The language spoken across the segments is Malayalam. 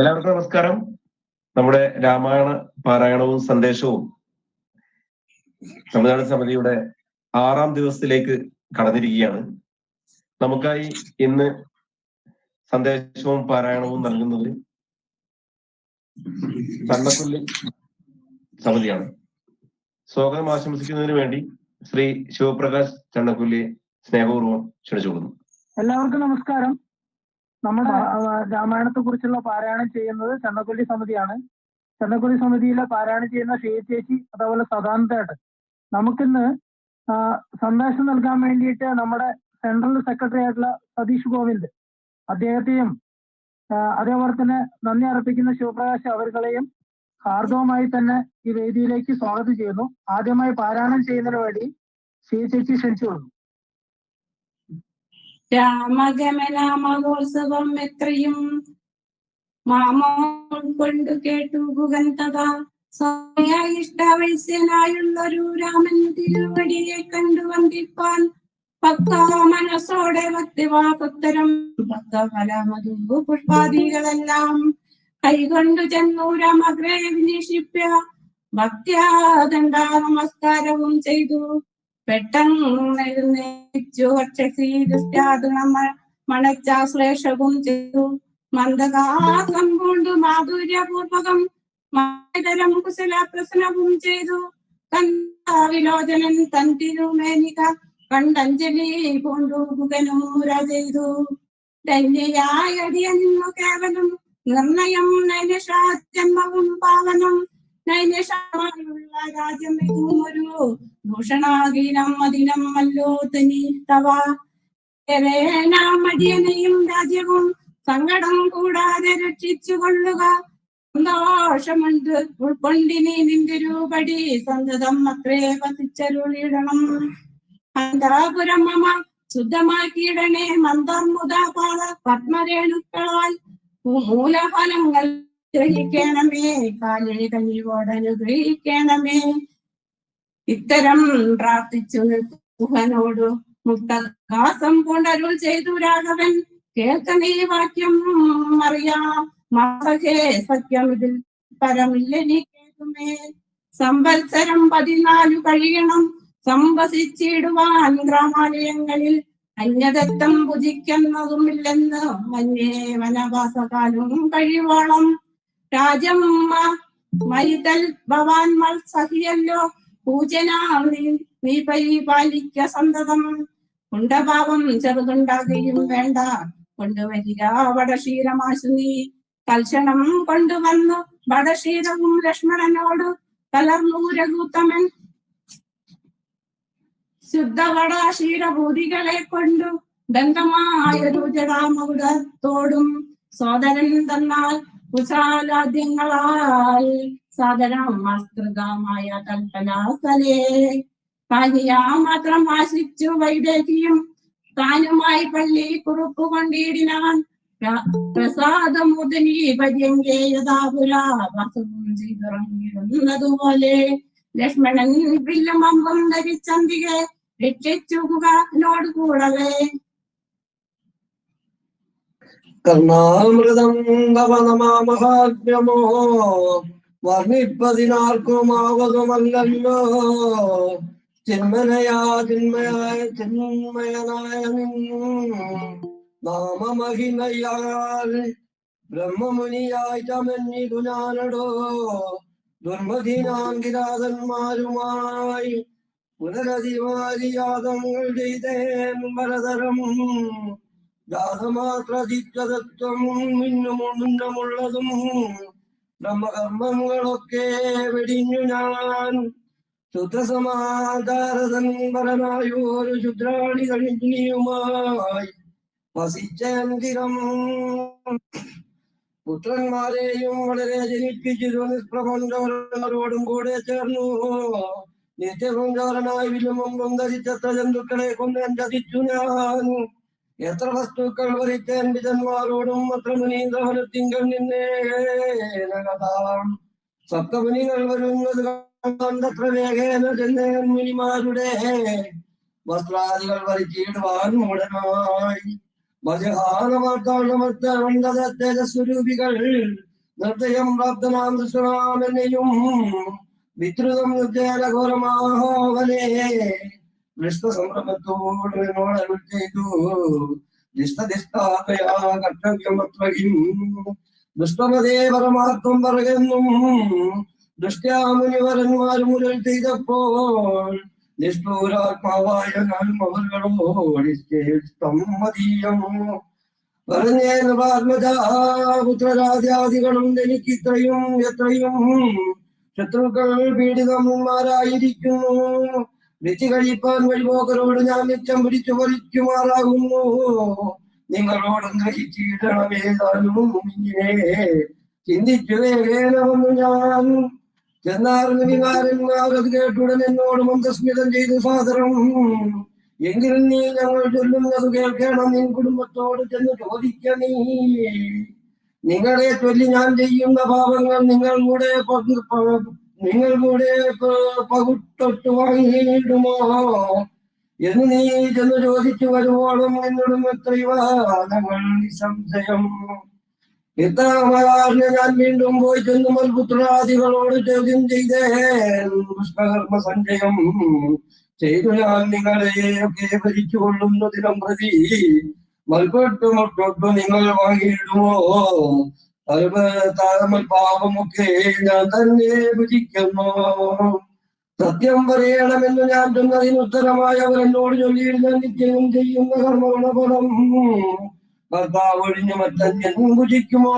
എല്ലാവർക്കും നമസ്കാരം. നമ്മുടെ രാമായണ പാരായണവും സന്ദേശവും തമിഴ്നാട് സമിതിയുടെ ആറാം ദിവസത്തിലേക്ക് കടന്നിരിക്കുകയാണ്. നമുക്കായി ഇന്ന് സന്ദേശവും പാരായണവും നൽകുന്നത് കണ്ണപ്പുള്ളി സമിതിയാണ്. സ്വാഗതം ആശംസിക്കുന്നതിന് വേണ്ടി ശ്രീ ശിവപ്രകാശ് ചണ്ണക്കുല്ലിയെ സ്നേഹപൂർവം ക്ഷണിച്ചുകൊള്ളുന്നു. എല്ലാവർക്കും നമസ്കാരം. നമ്മുടെ രാമായണത്തെ കുറിച്ചുള്ള പാരായണം ചെയ്യുന്നത് ചന്നക്കൊല്ലി സമിതിയാണ്. ചന്നക്കൊല്ലി സമിതിയിലെ പാരായണം ചെയ്യുന്ന ഷെയ്ത് ചേച്ചി അതേപോലെ സദാനന്ദേട്ടൻ നമുക്കിന്ന് സന്ദേശം നൽകാൻ വേണ്ടിയിട്ട് നമ്മുടെ സെൻട്രൽ സെക്രട്ടറി ആയിട്ടുള്ള സതീഷ് ഗോവിന്ദ് അദ്ദേഹത്തെയും അതേപോലെ തന്നെ നന്ദി അർപ്പിക്കുന്ന ശിവപ്രകാശ് അവരുകളെയും ഹാർദവമായി തന്നെ ഈ വേദിയിലേക്ക് സ്വാഗതം ചെയ്യുന്നു. ആദ്യമായി പാരായണം ചെയ്യുന്നതിന് വേണ്ടി ശ്രീ ചേച്ചി ക്ഷണിച്ചു കൊള്ളുന്നു രാമഗമന മഹോത്സവം എത്രയും മാമോൾ കൊണ്ടു കേട്ടു പുകന്തത സ്വാമിയ ഇഷ്ടവത്സ്യനായുള്ളൊരു രാമൻ തിരുവടിയെ കണ്ടു വന്ദിപ്പാൻ. പക്ക മനസ്സോടെ ഭക്തിവാക്കുത്തരം പക്ക ഫലമതു പുഷ്പാദികളെല്ലാം കൈകൊണ്ടു ചെന്നു രാമഗ്രേ വിനിഷിപ്യ ഭക്ത്യാദണ്ഡ നമസ്കാരവും ചെയ്തു. പെട്ടെന്നെഴുന്നേച്ചു നമ്മൾ മണച്ചാശ്ലേഷവും ചെയ്തു. മന്ദകാസം കൊണ്ട് മാധുര്യപൂർവകം മാതരം കുശല പ്രശ്നവും ചെയ്തു. കന്താവിലോചനൻ തൻ തിരുമേനിക കണ്ടഞ്ജലി കൊണ്ടു മുഖനൂര ചെയ്തു. ധന്യയായ നിന്നു കേവലം നിർണയം നൈനഷാജന്മവും പാവനം. രാജ്യവും സങ്കടം കൂടാതെ രക്ഷിച്ചു കൊള്ളുക സന്തോഷമുണ്ട് ഉൾക്കൊണ്ടിനി നിന്റെ രൂപടി. സന്തതം അത്രേ പതിച്ചരുളിടണം അന്താപുരം മമ ശുദ്ധമാക്കിയിടണേ. മന്ദർമുദാപാത പത്മരേണുക്കളാൽ. മൂലഫലങ്ങൾ ഗ്രഹിക്കണമേ കാലിഴി കനിവോടനുഗ്രഹിക്കണമേ ഇത്തരം പ്രാർത്ഥിച്ചു നിൽക്കുഹനോട് മുക്തദാസം കൊണ്ടരുൾ ചെയ്തു രാഘവൻ. കേൾക്കണേ വാക്യം അറിയാം. സത്യം ഇതിൽ പരമില്ലെനിക്കേതുമേ സംവത്സരം പതിനാലു കഴിയണം. സംവസിച്ചിടുവാൻ ഗ്രാമാലയങ്ങളിൽ അന്യദത്തം ഭുജിക്കുന്നതുമില്ലെന്ന് മഞ്ഞേ വനവാസകാലം കഴിവോളം. രാജമ്മ മരിതൽ ഭവാൻ സഹിയല്ലോ. പൂജനാം നീ നീ പരിപാലിക്ക സന്തതം. കുണ്ടഭാവം ചെറുതുണ്ടാകുകയും വേണ്ട. കൊണ്ടുവരിക വടക്ഷീരമാശു നീ തൽക്ഷണം കൊണ്ടുവന്നു വടക്ഷീരവും ലക്ഷ്മണനോട് കലർന്നു രഘുത്തമൻ. ശുദ്ധവട ക്ഷീരഭൂതികളെ കൊണ്ടു ബന്ധമായൊരു ജടാമകുടത്തോടും സോദരൻ തന്നാൽ കുശാലാദ്യങ്ങളാൽ സാദരം ആസ്കൃതമായ കൽപ്പനാസ്ഥലേ പാനിയാ മാത്രം ആശിച്ചു വൈദേഹിയും താനുമായി പള്ളി കുറുപ്പ് കൊണ്ടിടിനാൻ ചെയ്തിറങ്ങിയിരുന്നതുപോലെ. ലക്ഷ്മണൻ വില്ലും അമ്പം ധരിച്ചന്തികെ രക്ഷിച്ചുകുകനോട് കൂടവേ കർണാമൃതം വർണിപ്പതിനാർക്കും വർണിപ്പതിനാർക്കുമാവതുമല്ലല്ലോ ചിന്മനയാ ചിന്മയായ ചിന്മയനായ നാമമഹിമയാൽ ബ്രഹ്മമുനിയായി ചമഞ്ഞിതു ഞാനടോ. ദുർമധീനാങ്കിരാതന്മാരുമായി പുനരധിമാരിയാതങ്ങൾ ചെയ്തേൻ പലതരം ജാതമാത്രതിത്വതത്വം മിന്നും നമ്മ കർമ്മങ്ങളൊക്കെ വെടിഞ്ഞു ഞാൻ. ശുദ്ധസമാധാരതൻപരനായൊരു ശുദ്രാണി കഴിഞ്ഞിയുമായി വസിച്ചേന്തിരം പുത്രന്മാരെയും വളരെ ജനിപ്പിച്ചിരു നിഷ്പ്രപഞ്ചവരോടും കൂടെ ചേർന്നു. നിത്യസഞ്ചാരനായി വിലുമ്പം ധരിച്ചത്ര ജന്തുക്കളെ ചതിച്ചു ഞാൻ. എത്ര വസ്തുക്കൾ വരിക്കാൻ വിജന്മാരോടും അത്ര മുനീന്ദ്രവനത്തിങ്കൽ നിന്നേ. നഗതാം സപ്തമുനികൾ വരുന്നത് കണ്ടത്ര വേഗേന ചെന്നേൻ മുനിമാരുടെ. വസ്ത്രാദികൾ വരിച്ചിടുവാൻ മൂടനായി മജഹാനമർദ്ദ തേജസ്വരൂപികൾ നിർദ്ദയം പ്രാപ്തനാം ദൃഷ്ടനാമെന്നെയും വിദ്രുതം നിർദ്ദയഘോരമാവനെ ദൃഷ്ടസംരംഭത്തോട് വിഷ്ണുസംരംഭത്തോടെ നമ്മളരുൾ ചെയ്തു നിഷ്ഠനിഷ്ഠാതയാ പറയുന്നു ദുഷ്ടാമുനിവരന്മാർ മുരൽ ചെയ്തപ്പോൾ നിഷ്ഠൂരാത്മാവായ ഞാൻ അവരോട് മതീയം പറഞ്ഞേ പുത്രരാജാദികളും എനിക്ക് ഇത്രയും എത്രയും ശത്രുക്കൾ പീഡിതന്മാരായിരിക്കുന്നു. വിധി കഴിപ്പാൻ വഴിപോക്കരോട് ഞാൻ നിത്യം പിടിച്ചു വലിക്കുമാറാകുന്നു നിങ്ങളോട് ഗ്രഹിച്ചിടണമേതാനും ഇങ്ങനെ. ചിന്തിച്ചു ഞാൻ ചെന്നാർന്ന് വികാരന്മാർ കേട്ടുടൻ എന്നോട് മന്ദസ്മിതം ചെയ്തു സാദരം എങ്കിൽ നീ ഞങ്ങൾ ചൊല്ലുന്നത് കേൾക്കണം നിൻ കുടുംബത്തോട് ചെന്ന് ചോദിക്ക നീ. നിങ്ങളെ ചൊല്ലി ഞാൻ ചെയ്യുന്ന പാപങ്ങൾ നിങ്ങൾ കൂടെ പ- പകുത്തൊട്ട് വാങ്ങിയിടുമോ? എന്ന് നീ ചെന്ന് ചോദിച്ചു വരുവോളം എന്നോടും എത്രയോ ഞങ്ങൾ ഞാൻ വീണ്ടും പോയി ചെന്ന് മൽപുത്രാദികളോട് ചോദ്യം ചെയ്തേ പുഷ്പകർമ്മ സഞ്ചയം ചെയ്തു ഞാൻ നിങ്ങളെ ഒക്കെ ഭരിച്ചുകൊള്ളുന്ന ദിനം പ്രതി മൽപ്പൊട്ട് മുട്ടൊട്ട് നിങ്ങൾ വാങ്ങിയിടുമോ? താമൽ പാപമൊക്കെ ഞാൻ തന്നെ ഭജിക്കുന്നു. സത്യം പറയണമെന്ന് ഞാൻ ചെന്നതിന് ഉത്തരമായ അവർ എന്നോട് ചൊല്ലിയിരുന്ന നിത്യവും ചെയ്യുന്ന കർമ്മഗുണഫലം ഭർത്താവ് ഒഴിഞ്ഞു മറ്റന്യൻ ഭുജിക്കുമോ?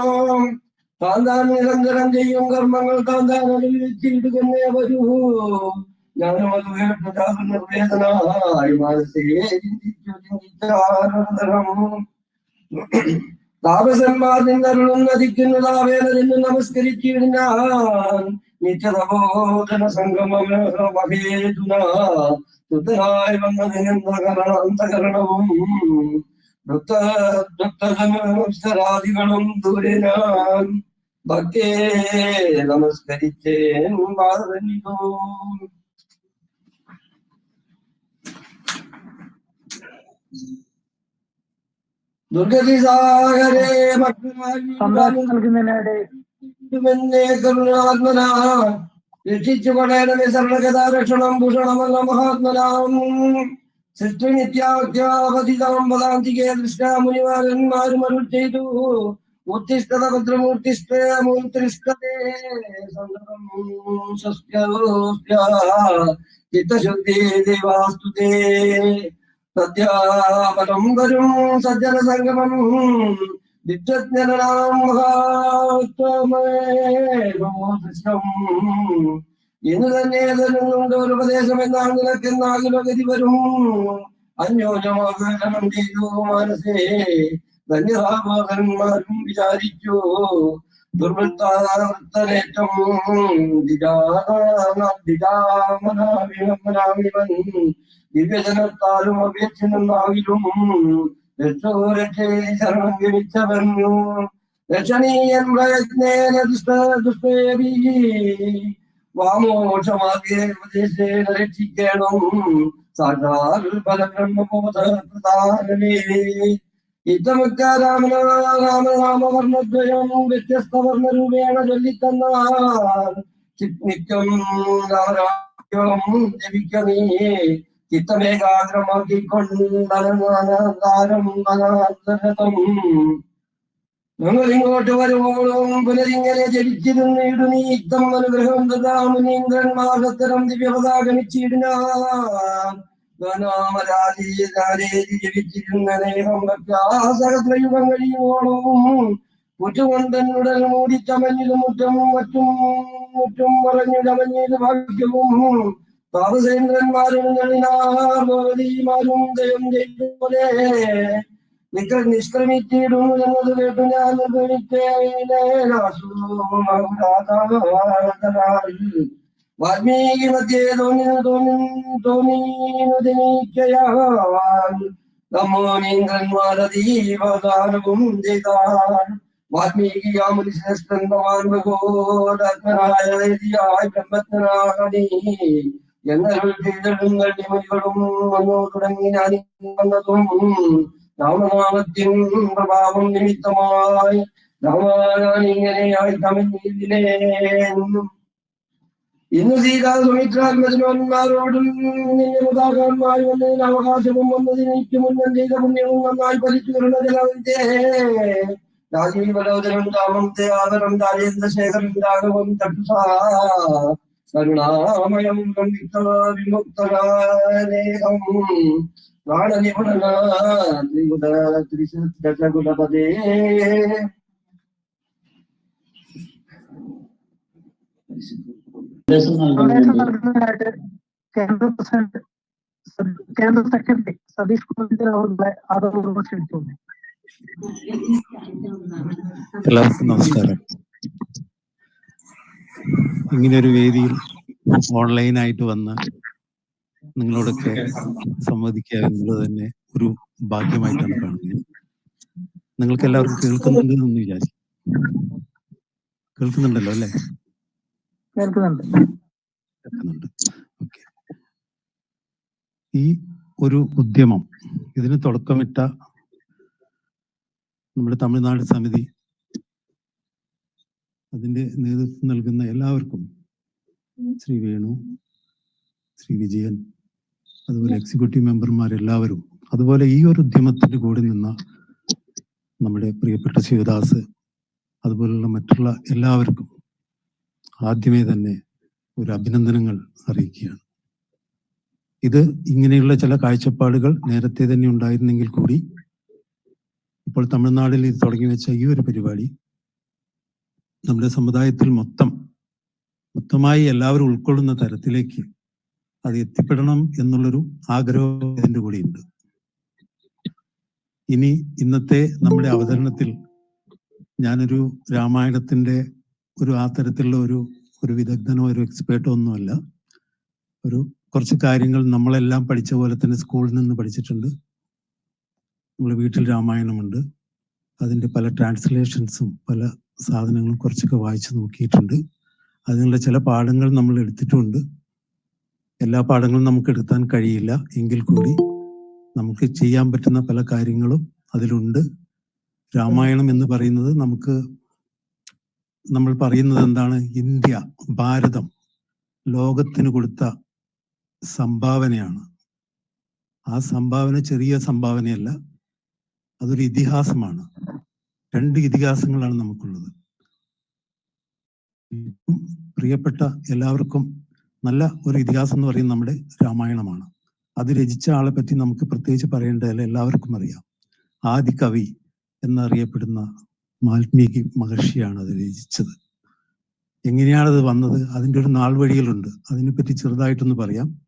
താൻ താൻ നിരന്തരം ചെയ്യും കർമ്മങ്ങൾ താൻ താൻ അനുഭവിച്ചിടുകന്നേ വരൂ. ഞാനും അത് കേട്ടു നിർവേദനായി മനസ്സേ ചിന്തിച്ചു താപസന്മാർ നിന്നരുളും നദിക്കുന്നു താവേന നിന്ന് നമസ്കരിച്ചിടുന്നാൻ നിത്യതബോധന സംഗമേതുന ശുദ്ധനായി വന്നതിനെന്തകരണ അന്തകരണവും ദുഃഖരാദികളും ദൂരെ ഞാൻ ഭക്തേ നമസ്കരിച്ചേൻ ദുർഗതി സാഗരേ സന്ദേശം നൽകുന്നതിനിടെ മറ്റേ കരുണാത്മനാ രക്ഷിച്ചു പടയണമേ സർവഗതാരക്ഷണം ഭൂഷണമല്ല മഹാത്മനാം സൃഷ്ടി നിത്യാഖ്യാപതിതാം പദാന്തികേ ദൃഷ്ടാമുനിമാരന്മാരും അരുൾ ചെയ്തു ഉത്തിഷ്ഠത ഭദ്രമൂർത്തിഷ്ഠേ മൂർത്തിഷ്ഠതേ സന്തതം സസ്യോസ്യ ചിത്തശുദ്ധി ദേവാസ്തുതേ സത്യാപരം വരും സജ്ജന സംഗമം വിദ്വജ്ഞനാം മഹാത്മേകൃഷ്ണം ഇന്ന് തന്നെ തരുന്നുണ്ട് ഒരു ഉപദേശം എന്നാൽ നിനക്കെന്നാകിലോ ഗതി വരും. അന്യോജമാകരണം ചെയ്തു മനസ്സേ ധന്യതാപാകന്മാരും വിചാരിച്ചു. ദുർവൃത്താനേറ്റം ദിജാമനാവിമനാവിവൻ ദിവ്യജനത്താലും അപേക്ഷിനാകിലും ശരണം ഗമിച്ചവന്നു രക്ഷണീയൻ പ്രയത്നേന ദുഷ്ട ദുഷ്ടേവി. വാമോക്ഷമാകെ ഉപദേശേന രക്ഷിക്കണം സാക്ഷാൽ ഫലബ്രഹ്മബോധ പ്രധാനമേ ഇത്തമിക്ക രാമന രാമനാമവർണദ്വയം വ്യത്യസ്ത വർണരൂപേണ ചൊല്ലിത്തന്ന ചിത്നിക്കം ജപിക്കണേ ചിത്തമേകാഗ്രമാക്കിക്കൊണ്ടനന്താരം അനാന്തരതം ഞങ്ങൾ ഇങ്ങോട്ട് വരുമ്പോഴും പുനരിങ്ങനെ നീ ഇത്തം അനുഗ്രഹം ദാമുനീന്ദ്രന്മാർ സത്തരം ദിവ്യപതാകണിച്ചിടുന്നാമരാജി ജപിച്ചിരുന്ന നേഹം സഹസ്രയുഗം കഴിയുവോളവും മുറ്റുകൊണ്ടെന്നുടൽ മൂടി ചമഞ്ഞിത് മുറ്റം മറ്റും മുറ്റും മറഞ്ഞു ചമഞ്ഞിത് ഭാഗ്യവും பாபசேந்திரன் மாறுங்களினாமதி மாறும் ஜெயம் ஜெயிப்போனே நிக்க நிஷ்கிரமித்தீடும் எனது வேட்டுஞானபிடிப்பேனாசுராதாதரால் வால்மீகி மத்தியே தோனி தோனி தோனி நீக்கையால் நமோ நீங்கன் மாரதி வதானகும் ஜெய்தான் வால்மீகி யாமரி சிரஸ்தன் பவான் மகோதாத்மனாய் பிரம்மத்மனாகனி തുടങ്ങി ഞാൻ വന്നതും പ്രഭാവം നിമിത്തമായി. ഇന്ന് സീതാ സുമിത്രാത്മജന്മാരോടും മുതാകാന്മാർ വന്നതിന് അവകാശവും വന്നതിന് എനിക്ക് മുന്നം ചെയ്ത പുണ്യവും നന്നായി ഫലിച്ചു വരുന്നതിലെ രാജീവലോചനം ആദരം രാജേന്ദ്രശേഖരൻ രാഘവം ചക്ഷുഷാ കരുണാമയം വിമുക്ത വിമുക്തകാലേഹം പ്രാണനിപുണന ത്രികുല ത്രിശകുലപദേ സന്ദേശം നൽകുന്നതിനായിട്ട് കേന്ദ്ര പ്രസിഡന്റ് കേന്ദ്ര സെക്രട്ടറി സതീഷ് കുമാർ അവരുടെ ആദരവ് ക്ഷണിക്കുന്നു എല്ലാവർക്കും നമസ്കാരം. ഇങ്ങനെ ഒരു വേദിയിൽ ഓൺലൈനായിട്ട് വന്ന് നിങ്ങളോടൊക്കെ സംവദിക്കുക എന്നുള്ളത് തന്നെ ഒരു ഭാഗ്യമായിട്ടാണ് കാണുന്നത്. നിങ്ങൾക്ക് എല്ലാവർക്കും കേൾക്കുന്നുണ്ട് എന്ന് വിചാരിച്ചു കേൾക്കുന്നുണ്ടല്ലോ അല്ലേ? കേൾക്കുന്നുണ്ട്. കേൾക്കുന്നുണ്ട്. ഓക്കെ. ഈ ഒരു ഉദ്യമം ഇതിന് തുടക്കമിട്ട നമ്മുടെ തമിഴ്നാട് സമിതി അതിന്റെ നേതൃത്വം നൽകുന്ന എല്ലാവർക്കും ശ്രീ വേണു ശ്രീ വിജയൻ അതുപോലെ എക്സിക്യൂട്ടീവ് മെമ്പർമാർ മെമ്പർമാരെല്ലാവരും അതുപോലെ ഈ ഒരു ഉദ്യമത്തിന്റെ കൂടെ നിന്ന നമ്മുടെ പ്രിയപ്പെട്ട ശിവദാസ് അതുപോലുള്ള മറ്റുള്ള എല്ലാവർക്കും ആദ്യമേ തന്നെ ഒരു അഭിനന്ദനങ്ങൾ അറിയിക്കുകയാണ്. ഇത് ഇങ്ങനെയുള്ള ചില കാഴ്ചപ്പാടുകൾ നേരത്തെ തന്നെ ഉണ്ടായിരുന്നെങ്കിൽ കൂടി ഇപ്പോൾ തമിഴ്നാട്ടിൽ ഇത് തുടങ്ങി വെച്ച ഈ ഒരു പരിപാടി നമ്മുടെ സമുദായത്തിൽ മൊത്തം മൊത്തമായി എല്ലാവരും ഉൾക്കൊള്ളുന്ന തരത്തിലേക്ക് അത് എത്തിപ്പെടണം എന്നുള്ളൊരു ആഗ്രഹം ഇതിന്റെ കൂടെയുണ്ട്. ഇനി ഇന്നത്തെ നമ്മുടെ അവതരണത്തിൽ ഞാനൊരു രാമായണത്തിന്റെ ഒരു ആ തരത്തിലുള്ള ഒരു ഒരു വിദഗ്ധനോ ഒരു എക്സ്പേർട്ടോ ഒന്നുമല്ല. ഒരു കുറച്ച് കാര്യങ്ങൾ നമ്മളെല്ലാം പഠിച്ച പോലെ തന്നെ സ്കൂളിൽ നിന്ന് പഠിച്ചിട്ടുണ്ട്. നമ്മൾ വീട്ടിൽ രാമായണമുണ്ട്. അതിന്റെ പല ട്രാൻസ്ലേഷൻസും പല സാധനങ്ങളും കുറച്ചൊക്കെ വായിച്ചു നോക്കിയിട്ടുണ്ട്. അതിനുള്ള ചില പാഠങ്ങൾ നമ്മൾ എടുത്തിട്ടുണ്ട്. എല്ലാ പാഠങ്ങളും നമുക്ക് എടുക്കാൻ കഴിയില്ല. എങ്കിൽ കൂടി നമുക്ക് ചെയ്യാൻ പറ്റുന്ന പല കാര്യങ്ങളും അതിലുണ്ട്. രാമായണം എന്ന് പറയുന്നത് നമുക്ക് നമ്മൾ പറയുന്നത് എന്താണ്? ഇന്ത്യ ഭാരതം ലോകത്തിന് കൊടുത്ത സംഭാവനയാണ്. ആ സംഭാവന ചെറിയ സംഭാവനയല്ല അതൊരു ഇതിഹാസമാണ്. രണ്ട് ഇതിഹാസങ്ങളാണ് നമുക്കുള്ളത്. പ്രിയപ്പെട്ട എല്ലാവർക്കും നല്ല ഒരു ഇതിഹാസം എന്ന് പറയുന്നത് നമ്മുടെ രാമായണമാണ്. അത് രചിച്ച ആളെ പറ്റി നമുക്ക് പ്രത്യേകിച്ച് പറയേണ്ടതല്ല എല്ലാവർക്കും അറിയാം. ആദി കവി എന്നറിയപ്പെടുന്ന വാൽമീകി മഹർഷിയാണ് അത് രചിച്ചത്. എങ്ങനെയാണത് വന്നത്? അതിന്റെ ഒരു നാൾ വഴികളുണ്ട്. അതിനെപ്പറ്റി ചെറുതായിട്ടൊന്ന് പറയാം.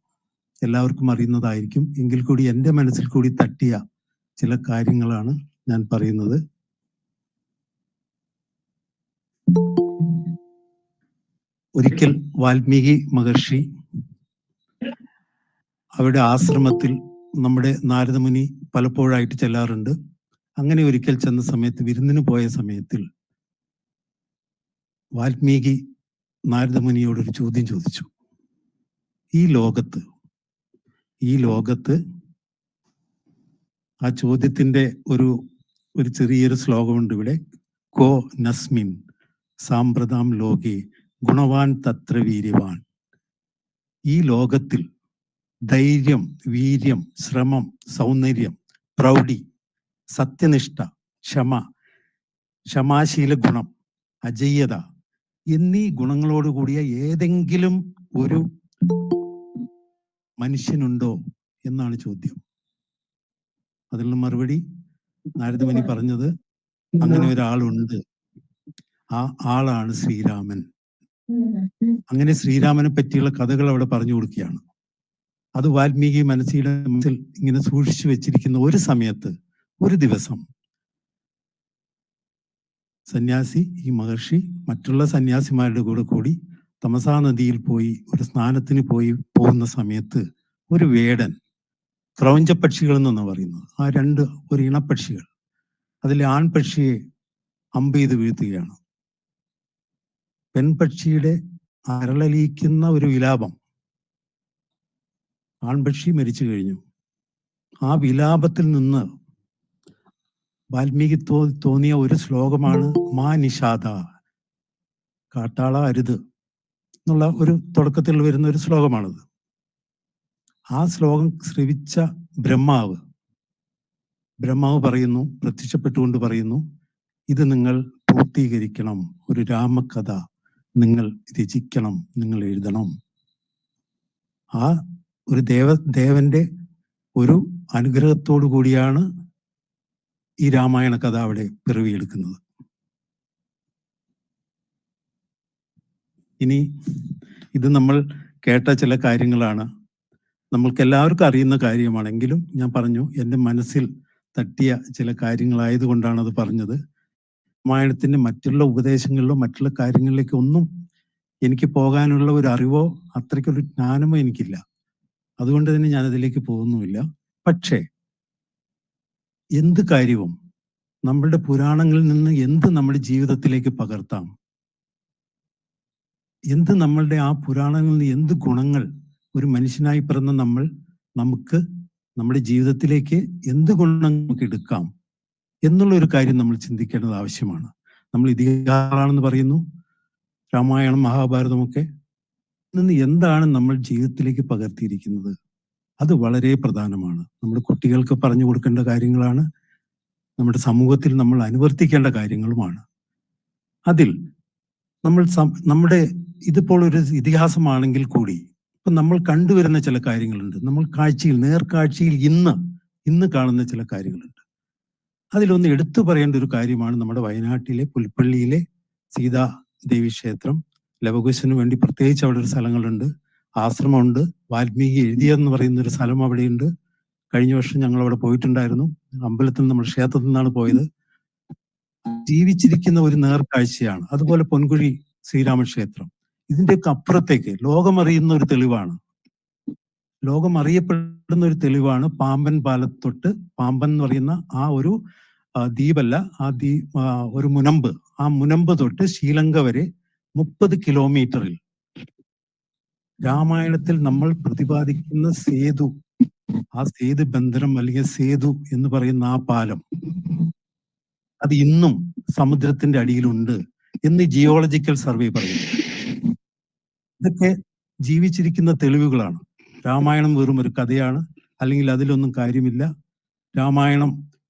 എല്ലാവർക്കും അറിയുന്നതായിരിക്കും. എങ്കിൽ കൂടി എന്റെ മനസ്സിൽ കൂടി തട്ടിയ ചില കാര്യങ്ങളാണ് ഞാൻ പറയുന്നത്. ഒരിക്കൽ വാൽമീകി മഹർഷി അവരുടെ ആശ്രമത്തിൽ നമ്മുടെ നാരദമുനി പലപ്പോഴായിട്ട് ചെല്ലാറുണ്ട്. അങ്ങനെ ഒരിക്കൽ ചെന്ന സമയത്ത് വിരുന്നിന് പോയ സമയത്തിൽ വാൽമീകി നാരദമുനിയോടൊരു ചോദ്യം ചോദിച്ചു. ഈ ലോകത്ത് ഈ ലോകത്ത് ആ ചോദ്യത്തിന്റെ ഒരു ഒരു ചെറിയൊരു ശ്ലോകമുണ്ട് ഇവിടെ. കോ നസ്മിൻ സാമ്പ്രതാം ലോകെ ഗുണവാൻ തത്ര വീര്യവാൻ ഈ ലോകത്തിൽ ധൈര്യം വീര്യം ശ്രമം സൗന്ദര്യം പ്രൗഢി സത്യനിഷ്ഠ ക്ഷമ ക്ഷമാശീല ഗുണം അജയ്യത എന്നീ ഗുണങ്ങളോട് കൂടിയ ഏതെങ്കിലും ഒരു മനുഷ്യനുണ്ടോ എന്നാണ് ചോദ്യം. അതിനുള്ള മറുപടി നാരദമുനി പറഞ്ഞത് അങ്ങനെ ഒരാളുണ്ട്. ആ ആളാണ് ശ്രീരാമൻ. അങ്ങനെ ശ്രീരാമനെ പറ്റിയുള്ള കഥകൾ അവിടെ പറഞ്ഞു കൊടുക്കുകയാണ്. അത് വാൽമീകി മനസ്സിയുടെ മനസ്സിൽ ഇങ്ങനെ സൂക്ഷിച്ചു വെച്ചിരിക്കുന്ന ഒരു സമയത്ത് ഒരു ദിവസം. സന്യാസി ഈ മഹർഷി മറ്റുള്ള സന്യാസിമാരുടെ കൂടെ കൂടി തമസാ നദിയിൽ പോയി ഒരു സ്നാനത്തിന് പോയി പോകുന്ന സമയത്ത് ഒരു വേടൻ ക്രൗഞ്ചപ്പക്ഷികൾ എന്നാണ് പറയുന്നത്. ആ രണ്ട് ഒരു ഇണപ്പക്ഷികൾ. അതിലെ ആൺപക്ഷിയെ അമ്പ് ചെയ്ത് വീഴ്ത്തുകയാണ്. പെൺപക്ഷിയുടെ അരളലിയിക്കുന്ന ഒരു വിലാപം. ആൺപക്ഷി മരിച്ചു കഴിഞ്ഞു. ആ വിലാപത്തിൽ നിന്ന് വാൽമീകി തോ തോന്നിയ ഒരു ശ്ലോകമാണ് മാ നിഷാദ കാട്ടാള അരുത് എന്നുള്ള ഒരു തുടക്കത്തിൽ വരുന്ന ഒരു ശ്ലോകമാണത്. ആ ശ്ലോകം ശ്രവിച്ച ബ്രഹ്മാവ് ബ്രഹ്മാവ് പറയുന്നു പ്രത്യക്ഷപ്പെട്ടുകൊണ്ട് പറയുന്നു ഇത് നിങ്ങൾ പൂർത്തീകരിക്കണം ഒരു രാമകഥ നിങ്ങൾ രചിക്കണം നിങ്ങൾ എഴുതണം. ആ ഒരു ദേവ ദേവന്റെ ഒരു അനുഗ്രഹത്തോടു കൂടിയാണ് ഈ രാമായണ കഥ അവിടെ പിറവിയെടുക്കുന്നത്. ഇനി ഇത് നമ്മൾ കേട്ട ചില കാര്യങ്ങളാണ്. നമ്മൾക്ക് എല്ലാവർക്കും അറിയുന്ന കാര്യമാണെങ്കിലും ഞാൻ പറഞ്ഞു എന്റെ മനസ്സിൽ തട്ടിയ ചില കാര്യങ്ങളായതുകൊണ്ടാണ് അത് പറഞ്ഞത്. രാമായണത്തിന്റെ മറ്റുള്ള ഉപദേശങ്ങളിലോ മറ്റുള്ള കാര്യങ്ങളിലേക്കോ ഒന്നും എനിക്ക് പോകാനുള്ള ഒരു അറിവോ അത്രയ്ക്കൊരു ജ്ഞാനമോ എനിക്കില്ല. അതുകൊണ്ട് തന്നെ ഞാൻ അതിലേക്ക് പോകുന്നുമില്ല. പക്ഷേ എന്ത് കാര്യവും നമ്മളുടെ പുരാണങ്ങളിൽ നിന്ന് എന്ത് നമ്മുടെ ജീവിതത്തിലേക്ക് പകർത്താം? എന്ത് നമ്മളുടെ ആ പുരാണങ്ങളിൽ നിന്ന് എന്ത് ഗുണങ്ങൾ ഒരു മനുഷ്യനായി പിറന്ന നമ്മൾ നമുക്ക് നമ്മുടെ ജീവിതത്തിലേക്ക് എന്ത് ഗുണങ്ങൾ നമുക്ക് എടുക്കാം? എന്നുള്ള ഒരു കാര്യം നമ്മൾ ചിന്തിക്കേണ്ടത് ആവശ്യമാണ്. നമ്മൾ ഇതിഹാസമാണെന്ന് പറയുന്നു. രാമായണം മഹാഭാരതമൊക്കെ നിന്ന് എന്താണ് നമ്മൾ ജീവിതത്തിലേക്ക് പകർത്തിയിരിക്കുന്നത്? അത് വളരെ പ്രധാനമാണ്. നമ്മുടെ കുട്ടികൾക്ക് പറഞ്ഞു കൊടുക്കേണ്ട കാര്യങ്ങളാണ്. നമ്മുടെ സമൂഹത്തിൽ നമ്മൾ അനുവർത്തിക്കേണ്ട കാര്യങ്ങളുമാണ്. അതിൽ നമ്മൾ നമ്മുടെ ഇതിപ്പോൾ ഒരു ഇതിഹാസമാണെങ്കിൽ കൂടി ഇപ്പൊ നമ്മൾ കണ്ടുവരുന്ന ചില കാര്യങ്ങളുണ്ട്. നമ്മൾ കാഴ്ചയിൽ നേർക്കാഴ്ചയിൽ ഇന്ന് ഇന്ന് കാണുന്ന ചില കാര്യങ്ങളുണ്ട്. അതിലൊന്ന് എടുത്തു പറയേണ്ട ഒരു കാര്യമാണ് നമ്മുടെ വയനാട്ടിലെ പുൽപ്പള്ളിയിലെ സീതാ ദേവി ക്ഷേത്രം. ലവകുശന് വേണ്ടി പ്രത്യേകിച്ച് അവിടെ ഒരു സ്ഥലങ്ങളുണ്ട്. ആശ്രമമുണ്ട്. വാൽമീകി എഴുതിയെന്ന് പറയുന്ന ഒരു സ്ഥലം അവിടെയുണ്ട്. കഴിഞ്ഞ വർഷം ഞങ്ങൾ അവിടെ പോയിട്ടുണ്ടായിരുന്നു. അമ്പലത്തിൽ നിന്ന് നമ്മുടെ ക്ഷേത്രത്തിൽ നിന്നാണ് പോയത്. ജീവിച്ചിരിക്കുന്ന ഒരു നേർക്കാഴ്ചയാണ്. അതുപോലെ പൊൻകുഴി ശ്രീരാമക്ഷേത്രം. ഇതിന്റെയൊക്കെ അപ്പുറത്തേക്ക് ലോകമറിയുന്ന ഒരു തെളിവാണ്. ലോകം അറിയപ്പെടുന്ന ഒരു തെളിവാണ് പാമ്പൻ പാലത്തൊട്ട് പാമ്പൻ എന്ന് പറയുന്ന ആ ഒരു ദ്വീപല്ല ആ ദ്വീ ഒരു മുനമ്പ്. ആ മുനമ്പ് തൊട്ട് ശ്രീലങ്ക വരെ മുപ്പത് കിലോമീറ്ററിൽ. രാമായണത്തിൽ നമ്മൾ പ്രതിപാദിക്കുന്ന സേതു ആ സേതു ബന്ധനം അല്ലെങ്കിൽ സേതു എന്ന് പറയുന്ന ആ പാലം അത് ഇന്നും സമുദ്രത്തിന്റെ അടിയിലുണ്ട് എന്ന് ജിയോളജിക്കൽ സർവേ പറയുന്നു. ഇതൊക്കെ ജീവിച്ചിരിക്കുന്ന തെളിവുകളാണ്. രാമായണം വെറും ഒരു കഥയാണ്. അല്ലെങ്കിൽ അതിലൊന്നും കാര്യമില്ല.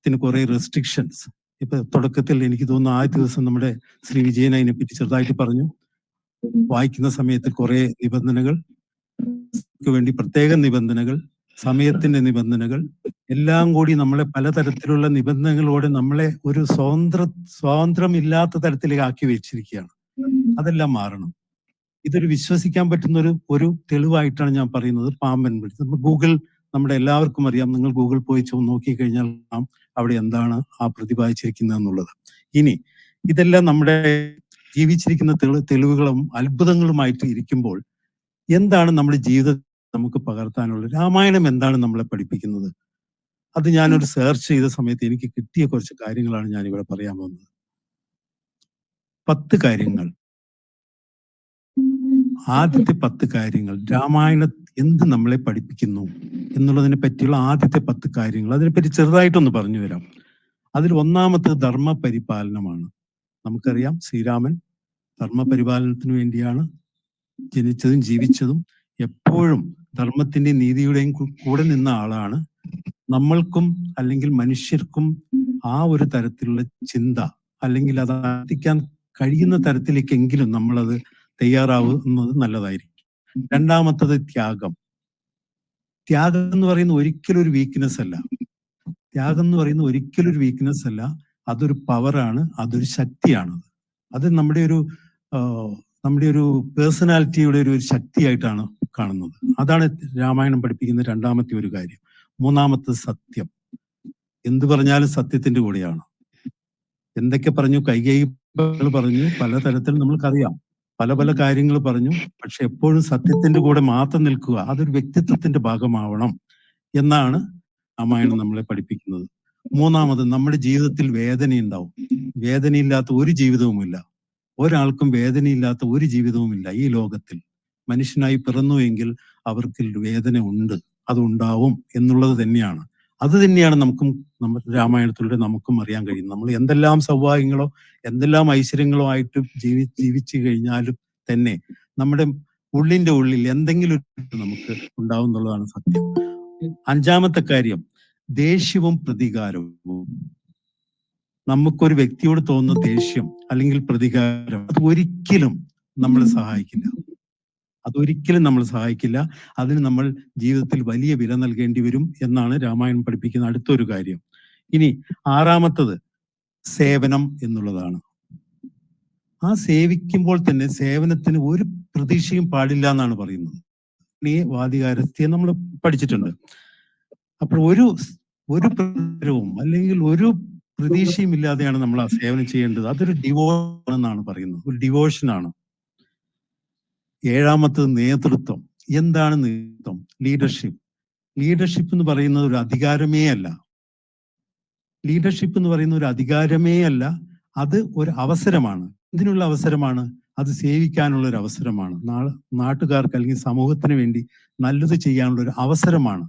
രാമായണത്തിന് കുറെ റെസ്ട്രിക്ഷൻസ് ഇപ്പൊ തുടക്കത്തിൽ എനിക്ക് തോന്നുന്നു ആദ്യ ദിവസം നമ്മുടെ ശ്രീ വിജയൻ അതിനെ പറ്റി ചെറുതായിട്ട് പറഞ്ഞു. വായിക്കുന്ന സമയത്ത് കുറെ നിബന്ധനകൾ വേണ്ടി പ്രത്യേക നിബന്ധനകൾ സമയത്തിന്റെ നിബന്ധനകൾ എല്ലാം കൂടി നമ്മളെ പലതരത്തിലുള്ള നിബന്ധനകളോടെ നമ്മളെ ഒരു സ്വതന്ത്ര സ്വാതന്ത്ര്യമില്ലാത്ത തരത്തിലേക്ക് വെച്ചിരിക്കുകയാണ്. അതെല്ലാം മാറണം. ഇതൊരു വിശ്വസിക്കാൻ പറ്റുന്ന ഒരു ഒരു തെളിവായിട്ടാണ് ഞാൻ പറയുന്നത്. പാമ്പൻ പിടിച്ചത് ഗൂഗിൾ നമ്മുടെ എല്ലാവർക്കും അറിയാം. നിങ്ങൾ ഗൂഗിൾ പോയി നോക്കിക്കഴിഞ്ഞാൽ നോക്കി കഴിഞ്ഞാൽ അവിടെ എന്താണ് ആ പ്രതിപാദിച്ചിരിക്കുന്നത് എന്നുള്ളത്. ഇനി ഇതെല്ലാം നമ്മുടെ ജീവിച്ചിരിക്കുന്ന തെളി തെളിവുകളും അത്ഭുതങ്ങളുമായിട്ട് ഇരിക്കുമ്പോൾ എന്താണ് നമ്മുടെ ജീവിതത്തിൽ നമുക്ക് പകർത്താനുള്ളത് രാമായണം എന്താണ് നമ്മളെ പഠിപ്പിക്കുന്നത്? അത് ഞാനൊരു സെർച്ച് ചെയ്ത സമയത്ത് എനിക്ക് കിട്ടിയ കുറച്ച് കാര്യങ്ങളാണ് ഞാൻ ഇവിടെ പറയാൻ പോകുന്നത്. പത്ത് കാര്യങ്ങൾ. ആദ്യത്തെ പത്ത് കാര്യങ്ങൾ. രാമായണ എന്ത് നമ്മളെ പഠിപ്പിക്കുന്നു എന്നുള്ളതിനെ പറ്റിയുള്ള ആദ്യത്തെ പത്ത് കാര്യങ്ങൾ. അതിനെപ്പറ്റി ചെറുതായിട്ടൊന്ന് പറഞ്ഞു വരാം അതിൽ ഒന്നാമത്തെ ധർമ്മ പരിപാലനമാണ് നമുക്കറിയാം ശ്രീരാമൻ ധർമ്മ പരിപാലനത്തിന് വേണ്ടിയാണ് ജനിച്ചതും ജീവിച്ചതും എപ്പോഴും ധർമ്മത്തിന്റെ നീതിയുടെയും കൂടെ നിന്ന ആളാണ്. നമ്മൾക്കും അല്ലെങ്കിൽ മനുഷ്യർക്കും ആ ഒരു തരത്തിലുള്ള ചിന്ത അല്ലെങ്കിൽ അത് കഴിയുന്ന തരത്തിലേക്കെങ്കിലും നമ്മളത് തയ്യാറാവുന്നത് നല്ലതായിരിക്കും. രണ്ടാമത്തത് ത്യാഗം. ത്യാഗം എന്ന് പറയുന്ന ഒരിക്കലും ഒരു വീക്ക്നെസ് അല്ല. ത്യാഗം എന്ന് പറയുന്ന ഒരിക്കലും ഒരു വീക്ക്നെസ് അല്ല. അതൊരു പവറാണ് അതൊരു ശക്തിയാണ് അത് നമ്മുടെ ഒരു നമ്മുടെ ഒരു പേഴ്സണാലിറ്റിയുടെ ഒരു ഒരു ശക്തിയായിട്ടാണ് കാണുന്നത്. അതാണ് രാമായണം പഠിപ്പിക്കുന്ന രണ്ടാമത്തെ ഒരു കാര്യം. മൂന്നാമത്തെ സത്യം. എന്ത് പറഞ്ഞാലും സത്യത്തിന്റെ കൂടെയാണ്. എന്തൊക്കെ പറഞ്ഞു കൈകൈ പറഞ്ഞു പലതരത്തിൽ നമ്മൾക്കറിയാം. പല പല കാര്യങ്ങൾ പറഞ്ഞു. പക്ഷെ എപ്പോഴും സത്യത്തിന്റെ കൂടെ മാത്രം നിൽക്കുക അതൊരു വ്യക്തിത്വത്തിന്റെ ഭാഗമാവണം എന്നാണ് രാമായണം നമ്മളെ പഠിപ്പിക്കുന്നത്. മൂന്നാമത് നമ്മുടെ ജീവിതത്തിൽ വേദനയുണ്ടാവും. വേദനയില്ലാത്ത ഒരു ജീവിതവുമില്ല. ഒരാൾക്കും വേദനയില്ലാത്ത ഒരു ജീവിതവുമില്ല ഈ ലോകത്തിൽ. മനുഷ്യനായി പിറന്നു എങ്കിൽ അവർക്ക് വേദന ഉണ്ട്. അതുണ്ടാവും എന്നുള്ളത് തന്നെയാണ്. അത് തന്നെയാണ് നമുക്കും രാമായണത്തിലൂടെ നമുക്കും അറിയാൻ കഴിയും നമ്മൾ എന്തെല്ലാം സൗഭാഗ്യങ്ങളോ എന്തെല്ലാം ഐശ്വര്യങ്ങളോ ആയിട്ട് ജീവി ജീവിച്ചു കഴിഞ്ഞാലും തന്നെ നമ്മുടെ ഉള്ളിന്റെ ഉള്ളിൽ എന്തെങ്കിലും നമുക്ക് ഉണ്ടാവും എന്നുള്ളതാണ് സത്യം. അഞ്ചാമത്തെ കാര്യം ദേഷ്യവും പ്രതികാരവും. നമുക്കൊരു വ്യക്തിയോട് തോന്നുന്ന ദേഷ്യം അല്ലെങ്കിൽ പ്രതികാരം അത് ഒരിക്കലും നമ്മളെ സഹായിക്കില്ല. അതൊരിക്കലും നമ്മൾ സഹായിക്കില്ല. അതിന് നമ്മൾ ജീവിതത്തിൽ വലിയ വില നൽകേണ്ടി വരും എന്നാണ് രാമായണം പഠിപ്പിക്കുന്ന അടുത്തൊരു കാര്യം. ഇനി ആറാമത്തത് സേവനം എന്നുള്ളതാണ്. ആ സേവിക്കുമ്പോൾ തന്നെ സേവനത്തിന് ഒരു പ്രതീക്ഷയും പാടില്ല എന്നാണ് പറയുന്നത്. വാദികാരസ്ഥയെ നമ്മൾ പഠിച്ചിട്ടുണ്ട്. അപ്പോൾ ഒരു ഒരു പ്രകാരവും അല്ലെങ്കിൽ ഒരു പ്രതീക്ഷയും ഇല്ലാതെയാണ് നമ്മൾ ആ സേവനം ചെയ്യേണ്ടത്. അതൊരു ഡിവോഷൻ എന്നാണ് പറയുന്നത്. ഒരു ഡിവോഷനാണ് ഏഴാമത്തത് നേതൃത്വം. എന്താണ് നേതൃത്വം? ലീഡർഷിപ്പ് ലീഡർഷിപ്പ് എന്ന് പറയുന്നത് ഒരു അധികാരമേ അല്ല. ലീഡർഷിപ്പ് എന്ന് പറയുന്ന ഒരു അധികാരമേ അല്ല. അത് ഒരു അവസരമാണ്. ഇതിനുള്ള അവസരമാണ്? അത് സേവിക്കാനുള്ള ഒരു അവസരമാണ്. നാട്ടുകാർക്ക് അല്ലെങ്കിൽ സമൂഹത്തിന് വേണ്ടി നല്ലത് ചെയ്യാനുള്ള ഒരു അവസരമാണ്.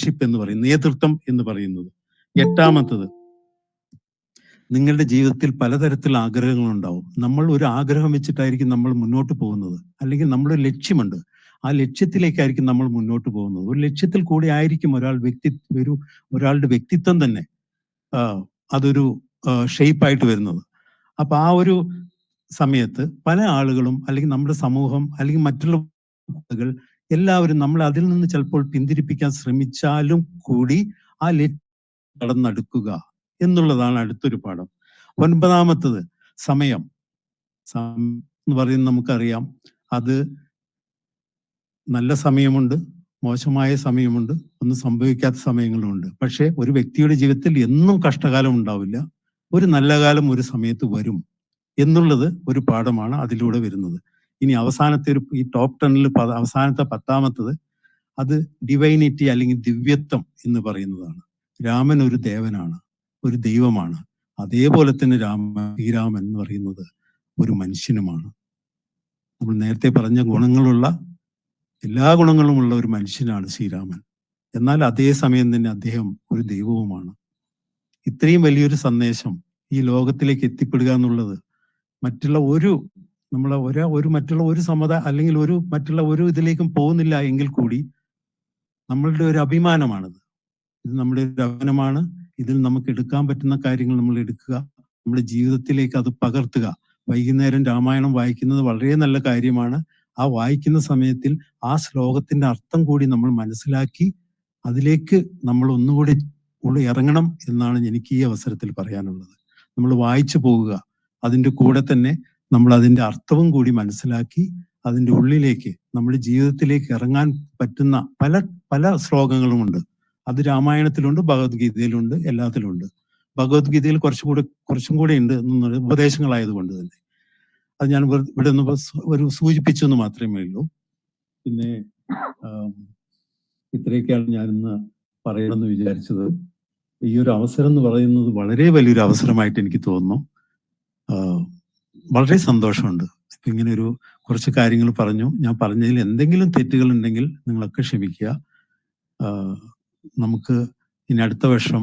ഷിപ്പ് എന്ന് പറയുന്നത് നേതൃത്വം എന്ന് പറയുന്നത്. എട്ടാമത്തത് നിങ്ങളുടെ ജീവിതത്തിൽ പലതരത്തിൽ ആഗ്രഹങ്ങൾ ഉണ്ടാവും നമ്മൾ ഒരു ആഗ്രഹം വെച്ചിട്ടായിരിക്കും നമ്മൾ മുന്നോട്ട് പോകുന്നത്. അല്ലെങ്കിൽ നമ്മുടെ ലക്ഷ്യമുണ്ട്. ആ ലക്ഷ്യത്തിലേക്കായിരിക്കും നമ്മൾ മുന്നോട്ട് പോകുന്നത്. ഒരു ലക്ഷ്യത്തിൽ കൂടി ആയിരിക്കും ഒരാൾ വ്യക്തി ഒരു ഒരാളുടെ വ്യക്തിത്വം തന്നെ അതൊരു ഷെയ്പ്പായിട്ട് വരുന്നത്. അപ്പൊ ആ ഒരു സമയത്ത് പല ആളുകളും അല്ലെങ്കിൽ നമ്മുടെ സമൂഹം അല്ലെങ്കിൽ മറ്റുള്ള ആളുകൾ എല്ലാവരും നമ്മൾ അതിൽ നിന്ന് ചിലപ്പോൾ പിന്തിരിപ്പിക്കാൻ ശ്രമിച്ചാലും കൂടി ആ ലക്ഷ്യം കടന്നെടുക്കുക. എന്നുള്ളതാണ് അടുത്തൊരു പാഠം. ഒൻപതാമത്തത് സമയം. എന്ന് പറയുന്നത് നമുക്കറിയാം. അത് നല്ല സമയമുണ്ട് മോശമായ സമയമുണ്ട് ഒന്നും സംഭവിക്കാത്ത സമയങ്ങളുമുണ്ട് പക്ഷെ ഒരു വ്യക്തിയുടെ ജീവിതത്തിൽ എന്നും കഷ്ടകാലം ഉണ്ടാവില്ല. ഒരു നല്ല കാലം ഒരു സമയത്ത് വരും എന്നുള്ളത് ഒരു പാഠമാണ് അതിലൂടെ വരുന്നത്. ഇനി അവസാനത്തെ ഒരു ഈ ടോപ്പ് ടെണിൽ അവസാനത്തെ പത്താമത്തത് അത് ഡിവൈനിറ്റി അല്ലെങ്കിൽ ദിവ്യത്വം എന്ന് പറയുന്നതാണ്. രാമൻ ഒരു ദേവനാണ്. ഒരു ദൈവമാണ്. അതേപോലെ തന്നെ രാമ ശ്രീരാമൻ എന്ന് പറയുന്നത് ഒരു മനുഷ്യനുമാണ്. നമ്മൾ നേരത്തെ പറഞ്ഞ ഗുണങ്ങളുള്ള എല്ലാ ഗുണങ്ങളുമുള്ള ഒരു മനുഷ്യനാണ് ശ്രീരാമൻ. എന്നാൽ അതേ സമയം തന്നെ അദ്ദേഹം ഒരു ദൈവവുമാണ്. ഇത്രയും വലിയൊരു സന്ദേശം ഈ ലോകത്തിലേക്ക് എത്തിപ്പെടുക എന്നുള്ളത് മറ്റുള്ള ഒരു നമ്മളെ ഒരാ ഒരു മറ്റുള്ള ഒരു സമുദായ അല്ലെങ്കിൽ ഒരു മറ്റുള്ള ഒരു ഇതിലേക്കും പോകുന്നില്ല എങ്കിൽ കൂടി നമ്മളുടെ ഒരു അഭിമാനമാണിത്. ഇത് നമ്മുടെ ഒരു അഭിമാനമാണ്. ഇതിൽ നമുക്ക് എടുക്കാൻ പറ്റുന്ന കാര്യങ്ങൾ നമ്മൾ എടുക്കുക നമ്മുടെ ജീവിതത്തിലേക്ക് അത് പകർത്തുക. വൈകുന്നേരം രാമായണം വായിക്കുന്നത് വളരെ നല്ല കാര്യമാണ്. ആ വായിക്കുന്ന സമയത്തിൽ ആ ശ്ലോകത്തിന്റെ അർത്ഥം കൂടി നമ്മൾ മനസ്സിലാക്കി അതിലേക്ക് നമ്മൾ ഒന്നുകൂടി ഇറങ്ങണം എന്നാണ് എനിക്ക് ഈ അവസരത്തിൽ പറയാനുള്ളത്. നമ്മൾ വായിച്ചു പോവുക അതിന്റെ കൂടെ തന്നെ നമ്മൾ അതിന്റെ അർത്ഥവും കൂടി മനസ്സിലാക്കി അതിന്റെ ഉള്ളിലേക്ക് നമ്മുടെ ജീവിതത്തിലേക്ക് ഇറങ്ങാൻ പറ്റുന്ന പല പല ശ്ലോകങ്ങളുമുണ്ട്. അത് രാമായണത്തിലുണ്ട് ഭഗവത്ഗീതയിലുണ്ട് എല്ലാത്തിലുണ്ട്. ഭഗവത്ഗീതയിൽ കുറച്ചുകൂടി കുറച്ചും കൂടി ഉണ്ട് എന്നുള്ള ഉപദേശങ്ങളായതുകൊണ്ട് തന്നെ. അത് ഞാൻ ഇവിടെ ഒന്ന് ഒരു സൂചിപ്പിച്ചു എന്ന് മാത്രമേ ഉള്ളൂ. പിന്നെ ഇത്രയൊക്കെയാണ് ഇന്ന് പറയണമെന്ന് വിചാരിച്ചത്. ഈ ഒരു അവസരം എന്ന് പറയുന്നത് വളരെ വലിയൊരു അവസരമായിട്ട് എനിക്ക് തോന്നുന്നു. വളരെ സന്തോഷമുണ്ട്. ഇപ്പൊ ഇങ്ങനെ ഒരു കുറച്ച് കാര്യങ്ങൾ പറഞ്ഞു. ഞാൻ പറഞ്ഞതിൽ എന്തെങ്കിലും തെറ്റുകൾ ഉണ്ടെങ്കിൽ നിങ്ങളൊക്കെ ക്ഷമിക്കുക. നമുക്ക് ഇനി അടുത്ത വർഷം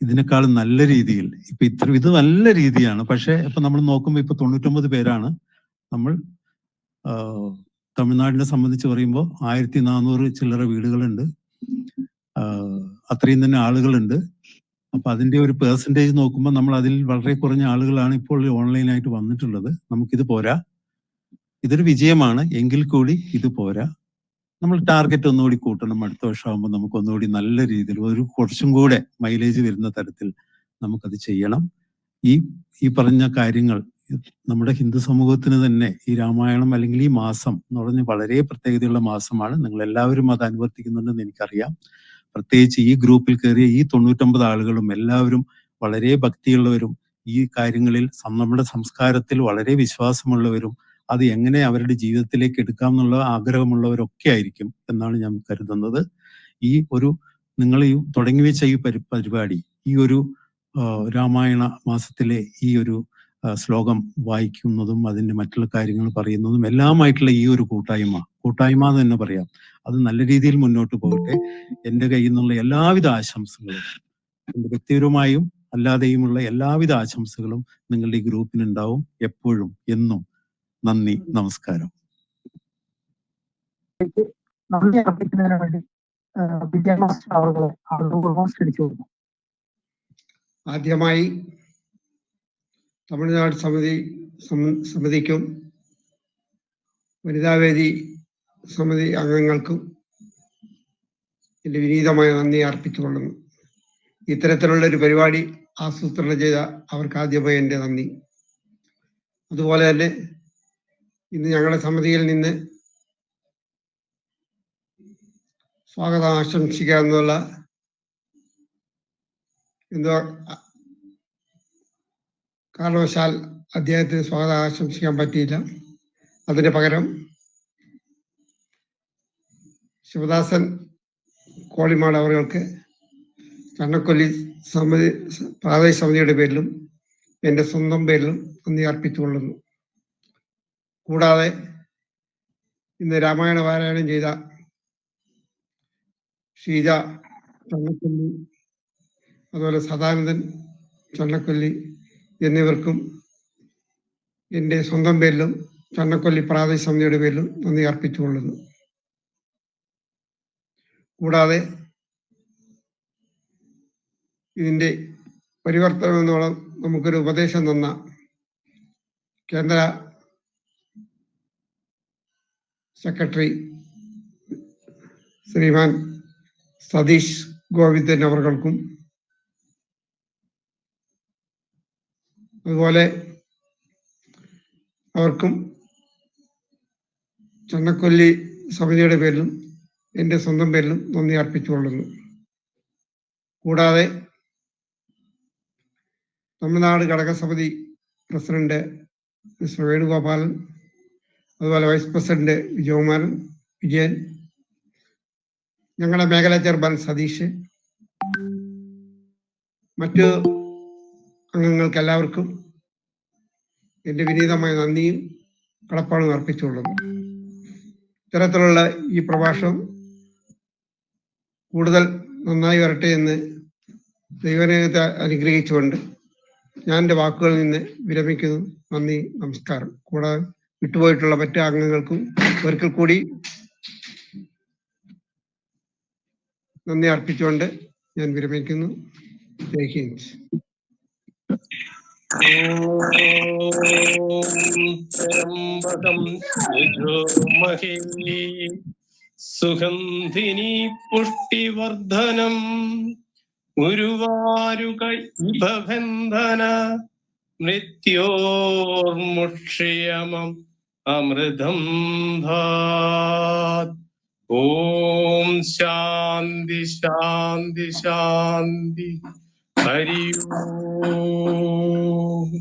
ഇതിനേക്കാൾ നല്ല രീതിയിൽ ഇപ്പൊ ഇത്ര ഇത് നല്ല രീതിയാണ്. പക്ഷെ ഇപ്പൊ നമ്മൾ നോക്കുമ്പോൾ ഇപ്പൊ തൊണ്ണൂറ്റൊമ്പത് പേരാണ്. നമ്മൾ തമിഴ്നാടിനെ സംബന്ധിച്ച് പറയുമ്പോൾ ആയിരത്തി നാനൂറ് ചില്ലറ വീടുകളുണ്ട്. അത്രയും തന്നെ ആളുകളുണ്ട്. അപ്പൊ അതിന്റെ ഒരു പെർസെന്റേജ് നോക്കുമ്പോൾ നമ്മൾ അതിൽ വളരെ കുറഞ്ഞ ആളുകളാണ് ഇപ്പോൾ ഓൺലൈനായിട്ട് വന്നിട്ടുള്ളത്. നമുക്കിത് പോരാ. ഇതൊരു വിജയമാണ്. എങ്കിൽ കൂടി ഇത് പോരാ. നമ്മൾ ടാർഗറ്റ് ഒന്നുകൂടി കൂട്ടണം. അടുത്ത വർഷമാകുമ്പോൾ നമുക്ക് ഒന്നുകൂടി നല്ല രീതിയിൽ ഒരു കുറച്ചും കൂടെ മൈലേജ് വരുന്ന തരത്തിൽ നമുക്കത് ചെയ്യണം. ഈ ഈ പറഞ്ഞ കാര്യങ്ങൾ നമ്മുടെ ഹിന്ദു സമൂഹത്തിന് തന്നെ ഈ രാമായണം അല്ലെങ്കിൽ ഈ മാസം എന്ന് പറഞ്ഞ വളരെ പ്രത്യേകതയുള്ള മാസമാണ്. നിങ്ങൾ എല്ലാവരും അത് അനുവർത്തിക്കുന്നുണ്ടെന്ന് എനിക്കറിയാം. പ്രത്യേകിച്ച് ഈ ഗ്രൂപ്പിൽ കയറിയ ഈ തൊണ്ണൂറ്റൊമ്പത് ആളുകളും എല്ലാവരും വളരെ ഭക്തിയുള്ളവരും ഈ കാര്യങ്ങളിൽ നമ്മുടെ സംസ്കാരത്തിൽ വളരെ വിശ്വാസമുള്ളവരും അത് എങ്ങനെ അവരുടെ ജീവിതത്തിലേക്ക് എടുക്കാം എന്നുള്ള ആഗ്രഹമുള്ളവരൊക്കെ ആയിരിക്കും എന്നാണ് ഞാൻ കരുതുന്നത്. ഈ ഒരു നിങ്ങൾ ഈ തുടങ്ങി വെച്ച ഈ പരി പരിപാടി ഈ ഒരു രാമായണ മാസത്തിലെ ഈ ഒരു ശ്ലോകം വായിക്കുന്നതും അതിന്റെ മറ്റുള്ള കാര്യങ്ങൾ പറയുന്നതും എല്ലാമായിട്ടുള്ള ഈ ഒരു കൂട്ടായ്മ കൂട്ടായ്മ എന്ന് തന്നെ പറയാം. അത് നല്ല രീതിയിൽ മുന്നോട്ട് പോകട്ടെ. എന്റെ കയ്യിൽ നിന്നുള്ള എല്ലാവിധ ആശംസകളും എന്റെ വ്യക്തിപരമായും അല്ലാതെയുമുള്ള എല്ലാവിധ ആശംസകളും നിങ്ങളുടെ ഈ ഗ്രൂപ്പിനുണ്ടാവും എപ്പോഴും എന്നും. നന്ദി നമസ്കാരം. നന്ദി അർപ്പിക്കുന്നതിന് വേണ്ടി ക്ഷണിച്ചു ആദ്യമായി തമിഴ്നാട് സമിതി സമിതിക്കും വനിതാവേദി സമിതി അംഗങ്ങൾക്കും എന്റെ വിനീതമായ നന്ദി അർപ്പിച്ചുകൊള്ളുന്നു. ഇത്തരത്തിലുള്ള ഒരു പരിപാടി ആസൂത്രണം ചെയ്ത അവർക്ക് ആദ്യമായി എന്റെ നന്ദി. അതുപോലെ തന്നെ ഇന്ന് ഞങ്ങളുടെ സമിതിയിൽ നിന്ന് സ്വാഗതം ആശംസിക്കുക എന്നുള്ള എന്തോ കാരണവശാൽ അദ്ദേഹത്തിന് സ്വാഗതം ആശംസിക്കാൻ പറ്റിയില്ല. അതിന് പകരം ശിവദാസൻ കോളിമാട് അവർക്ക് ചണ്ണക്കൊല്ലി സമിതി പ്രാദേശിക സമിതിയുടെ പേരിലും എന്റെ സ്വന്തം പേരിലും നന്ദി അർപ്പിച്ചുകൊള്ളുന്നു. കൂടാതെ ഇന്ന് രാമായണ പാരായണം ചെയ്ത ഷീജ ചണ്ണക്കൊല്ലി അതുപോലെ സദാനന്ദൻ ചണ്ണക്കൊല്ലി എന്നിവർക്കും എന്റെ സ്വന്തം പേരിലും ചണ്ണക്കൊല്ലി പ്രാദേശിക സമിതിയുടെ പേരിലും നന്ദി അർപ്പിച്ചുകൊള്ളുന്നു കൂടാതെ ഇതിന്റെ പരിവർത്തനം എന്നോളം നമുക്കൊരു ഉപദേശം തന്ന കേന്ദ്ര സെക്രട്ടറി ശ്രീമാൻ സതീഷ് ഗോവിന്ദൻ അവർക്കും. അതുപോലെ അവർക്കും ചണ്ണക്കൊല്ലി സമിതിയുടെ പേരിലും എന്റെ സ്വന്തം പേരിലും നന്ദി അർപ്പിച്ചുകൊള്ളുന്നു കൂടാതെ തമിഴ്നാട് ഘടക സമിതി പ്രസിഡന്റ് മിസ്റ്റർ വേണുഗോപാലൻ അതുപോലെ വൈസ് പ്രസിഡന്റ് വിജയകുമാരൻ വിജയൻ ഞങ്ങളുടെ മേഖലാ ചെയർമാൻ സതീഷ് മറ്റു അംഗങ്ങൾക്ക് എല്ലാവർക്കും എന്റെ വിനീതമായ നന്ദിയും കടപ്പാടും അർപ്പിച്ചുകൊള്ളുന്നു. ഇത്തരത്തിലുള്ള ഈ പ്രഭാഷണം കൂടുതൽ നന്നായി വരട്ടെ എന്ന് ദൈവനേഹത്തെ അനുഗ്രഹിച്ചുകൊണ്ട് ഞാൻ എന്റെ വാക്കുകളിൽ നിന്ന് വിരമിക്കുന്നു. നന്ദി നമസ്കാരം. കൂടാതെ വിട്ടുപോയിട്ടുള്ള മറ്റു അംഗങ്ങൾക്കും ഒരിക്കൽ കൂടി നന്ദി അർപ്പിച്ചുകൊണ്ട് ഞാൻ വിരമിക്കുന്നു. ജയ് ഹിന്ദ്. സുഗന്ധിനി പുഷ്ടിവർദ്ധനം ഗുരുവാരുകൈബന്ധന മൃത്യോർമുക്ഷിയമം अमृतम धात ओम शांति शांति शांति हरि ओम।